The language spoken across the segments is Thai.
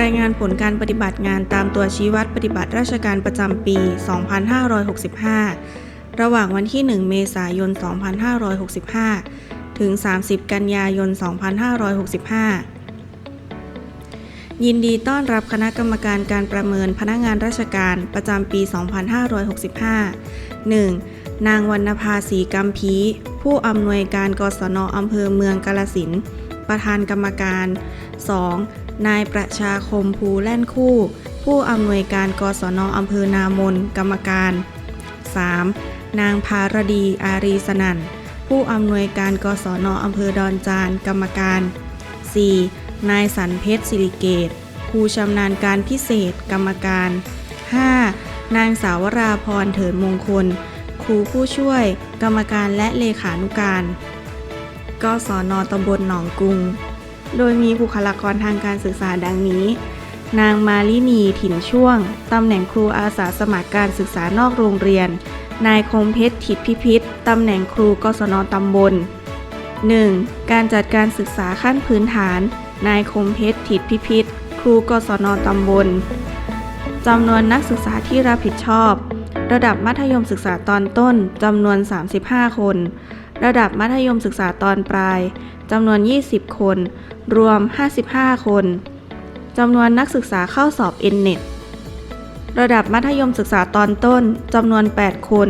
รายงานผลการปฏิบัติงานตามตัวชี้วัดปฏิบัติราชการประจำปี 2565 ระหว่างวันที่ 1 เมษายน 2565 ถึง 30 กันยายน 2565 ยินดีต้อนรับคณะกรรมการการประเมินพนักงานราชการประจำปี 2565 1. นางวรรณภาสีกัมพี ผู้อำนวยการกศนอำเภอเมืองกาลสินประธานกรรมการ 2. นายประชาคมภูแล่นคู่ ผู้อำนวยการกศนอำเภอนามนกรรมการ 3. นางภารดีอารีสนันผู้อำนวยการกศนอำเภอดอนจานกรรมการ 4. นายสันเพชรสิริเกตผู้ชำนาญการพิเศษกรรมการ 5. นางสาวราพรเถิดมงคล ครูผู้ช่วย กรรมการและเลขานุการ กศนตำบลหนองกรุง โดยมีบุคลากรทางการศึกษาดังนี้ นางมาลินีถิ่นช่วง ตำแหน่งครูอาสาสมัครการศึกษานอกโรงเรียน นายคมเพชรถิตพิพิธตำแหน่งครูกศนตำบล 1. การจัดการศึกษาขั้นพื้นฐาน นายคมเพชรถิตพิพิธครูกศนตำบลจำนวนนักศึกษาที่รับผิดชอบ ระดับมัธยมศึกษาตอนต้นจำนวน 35 คน ระดับมัธยมศึกษาตอนปลายจำนวน 20 คน รวม 55 คน จำนวนนักศึกษาเข้าสอบ N-NET ระดับมัธยมศึกษาตอนต้น จำนวน 8 คน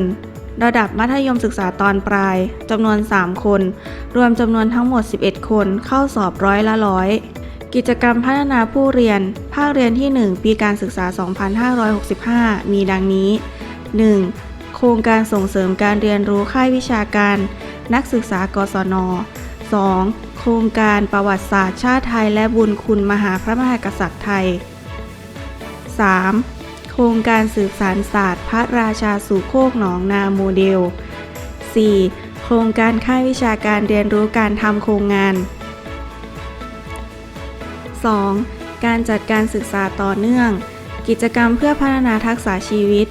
ระดับมัธยมศึกษาตอนปลาย จำนวน 3 คน รวมจำนวนทั้งหมด 11 คนเข้าสอบร้อยละร้อยกิจกรรมพัฒนาผู้เรียน ภาคเรียนที่ 1 ปีการศึกษา 2565 มีดังนี้ 1. โครงการส่งเสริมการเรียนรู้ค่ายวิชาการ นักศึกษากศน 2. โครงการประวัติศาสตร์ชาติไทยและบุญคุณมหาพระมหากษัตริย์ไทย 3. โครงการสืบสารศาสตร์ พระราชาสู่โคกหนองนาโมเดล 4. โครงการค่ายวิชาการเรียนรู้การทำโครงงาน 2. การจัดการศึกษาต่อเนื่อง กิจกรรมเพื่อพัฒนาทักษะชีวิต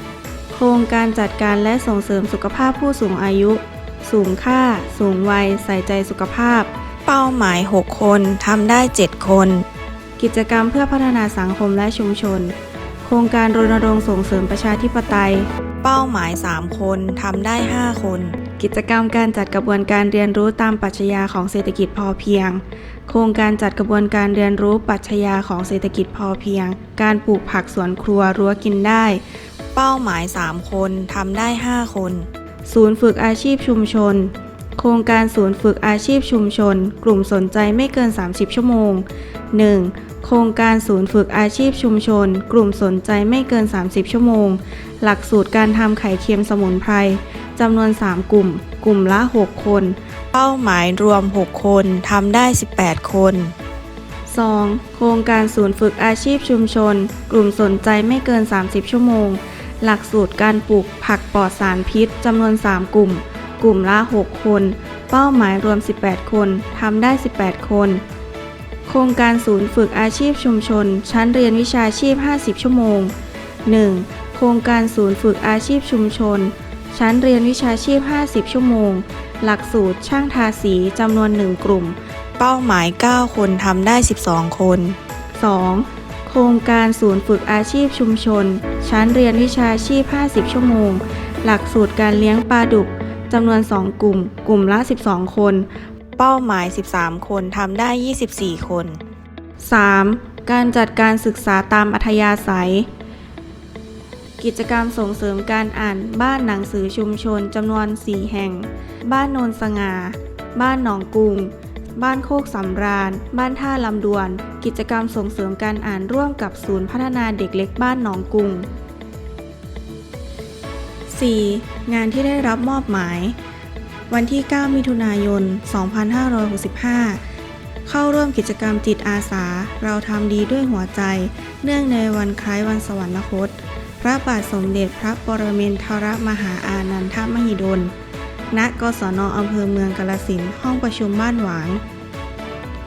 โครงการจัดการและส่งเสริมสุขภาพผู้สูงอายุ สูงค่า สูงวัย ใส่ใจสุขภาพ เป้าหมาย 6 คนทำได้ 7 คน กิจกรรมเพื่อพัฒนาสังคมและชุมชน โครงการรณรงค์ส่งเสริมประชาธิปไตย เป้าหมาย 3 คนทำได้ 5 คน กิจกรรมการจัดกระบวนการเรียนรู้ตามปรัชญาของเศรษฐกิจพอเพียง โครงการจัดกระบวนการเรียนรู้ปรัชญาของเศรษฐกิจพอเพียง การปลูกผักสวนครัวรั้วกินได้ เป้าหมาย 3 คนทำได้ 5 คน ศูนย์ฝึกอาชีพชุมชน โครงการศูนย์ฝึกอาชีพชุมชน กลุ่มสนใจไม่เกิน 30 ชั่วโมง 1. โครงการศูนย์ฝึกอาชีพชุมชน กลุ่มสนใจไม่เกิน 30 ชั่วโมง หลักสูตรการทำไข่เค็มสมุนไพรจำนวน 3 กลุ่ม กลุ่มละ 6 คน เป้าหมายรวม 6 คนทำได้ 18 คน 2. โครงการศูนย์ฝึกอาชีพชุมชน กลุ่มสนใจไม่เกิน 30 ชั่วโมง หลักสูตรการปลูกผักปลอดสารพิษจำนวน 3 กลุ่ม กลุ่มละ 6 คน เป้าหมายรวม 18 คน ทำได้ 18 คน โครงการศูนย์ฝึกอาชีพชุมชน ชั้นเรียนวิชาชีพ 50 ชั่วโมง 1. โครงการศูนย์ฝึกอาชีพชุมชน ชั้นเรียนวิชาชีพ 50 ชั่วโมง หลักสูตรช่างทาสีจำนวน 1 กลุ่ม เป้าหมาย 9 คนทำได้ 12 คน 2. โครงการศูนย์ฝึกอาชีพชุมชน ชั้นเรียนวิชาชีพ 50 ชั่วโมง หลักสูตรการเลี้ยงปลาดุกจำนวน 2 กลุ่ม กลุ่มละ 12 คน เป้าหมาย 13 คนทำได้ 24 คน 3. การจัดการศึกษาตามอัธยาศัย กิจกรรมส่งเสริมการอ่านบ้านหนังสือชุมชนจำนวน 4 แห่ง บ้านโนนสง่าบ้านหนองกุง บ้านโคกสำราญ บ้านท่าลำดวน กิจกรรมส่งเสริมการอ่านร่วมกับศูนย์พัฒนาเด็กเล็กบ้านหนองกุง 4. งานที่ได้รับมอบหมาย วันที่ 9 มิถุนายน 2565 เข้าร่วมกิจกรรมจิตอาสา เราทำดีด้วยหัวใจ เนื่องในวันคล้ายวันสวรรคต พระบาทสมเด็จพระปรมินทรมหาอานันทมหิดล ณกศนอำเภอเมืองกาลสินห้องประชุมบ้านหวาง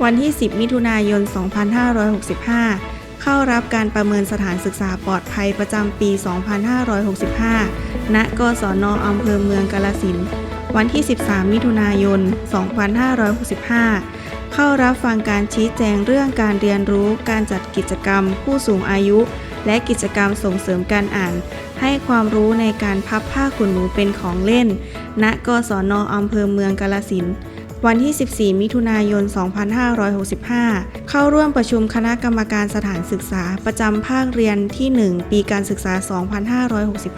วันที่ 10 มิถุนายน 2565 เข้ารับการประเมินสถานศึกษาปลอดภัยประจำปี 2565 ณกศนอำเภอเมืองกาลสินวันที่ 13 มิถุนายน 2565 เข้ารับฟังการชี้แจงเรื่องการเรียนรู้การจัดกิจกรรม ผู้สูงอายุ และกิจกรรมส่งเสริมการอ่าน ให้ความรู้ในการพับผ้าขนหนูเป็นของเล่น ณกศนอำเภอเมืองกาลสินวันที่ 14 มิถุนายน 2565 เข้าร่วมประชุมคณะกรรมการสถานศึกษาประจำภาคเรียนที่ 1 ปีการศึกษา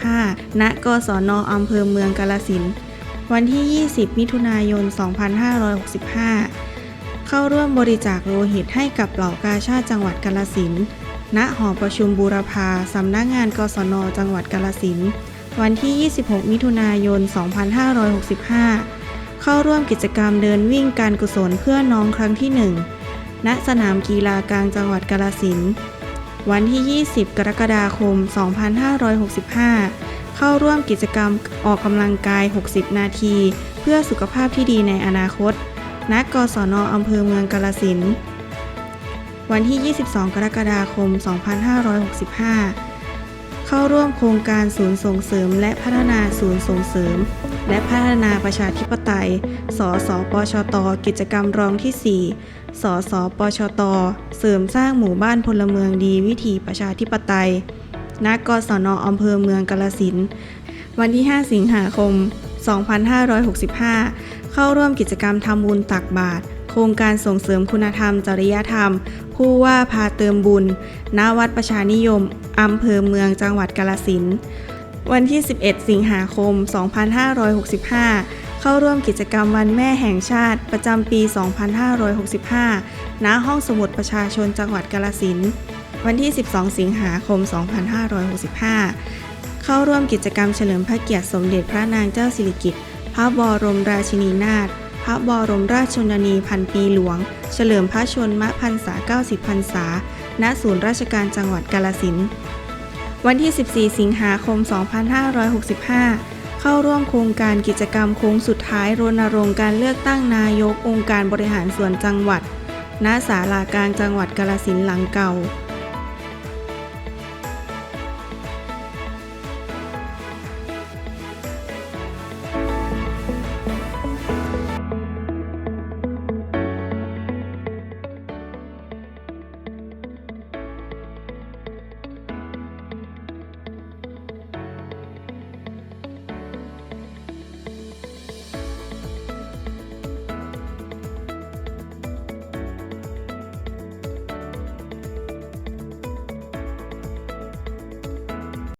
2565 ณ กศนอำเภอเมืองกาลสิน วันที่ 20 มิถุนายน 2565 เข้าร่วมบริจาคโลหิตให้กับเหล่ากาชาติจังหวัดกาลสิน ณ หอประชุมบูรพา สำนักงาน กศน จังหวัดกาลสิน วันที่ 26 มิถุนายน 2565 เข้าร่วมกิจกรรมเดินวิ่งการกุศลเพื่อน้องครั้งที่ 1 ณ สนามกีฬากลางจังหวัดกาลสินธุ์วันที่ 20 กรกฎาคม 2565 เข้าร่วมกิจกรรมออกกำลังกาย 60 นาที เพื่อสุขภาพที่ดีในอนาคต ณ กศนอำเภอเมืองกาลสินธุ์วันที่ 22 กรกฎาคม 2565 เข้าร่วมโครงการศูนย์ส่งเสริม และพัฒนาศูนย์ส่งเสริม และพัฒนาประชาธิปไตย สสปชต กิจกรรมรองที่ 4 สสปชต เสริมสร้างหมู่บ้านพลเมืองดีวิถีประชาธิปไตย ณ กศนอำเภอเมืองกาลสิน วันที่ 5 สิงหาคม 2565 เข้าร่วมกิจกรรมทำบุญตักบาตร ครงการส่งเสริมคุณธรรม จริยธรรม ผู้ว่าพาเติมบุญ ณ วัดประชานิยม อำเภอเมืองจังหวัดกาลสิน วันที่ 11 สิงหาคม 2565 เข้าร่วมกิจกรรมวันแม่แห่งชาติประจำปี 2565 ณ ห้องสมุดประชาชนจังหวัดกาลสิน วันที่ 12 สิงหาคม 2565 เข้าร่วมกิจกรรมเฉลิมพระเกียรติสมเด็จพระนางเจ้าสิริกิติ์พระบรมราชินีนาถ ระบรมราชชนนีพันปีหลวง เฉลิมพระชนมพรรษา 90 พรรษา ณ ศูนย์ราชการจังหวัดกาลสินวันที่ 14 สิงหาคม 2565 เข้าร่วมโครงการกิจกรรมโค้งสุดท้ายรณรงค์การเลือกตั้งนายกองค์การบริหารส่วนจังหวัด ณ ศาลากลางจังหวัดกาลสินหลังเก่า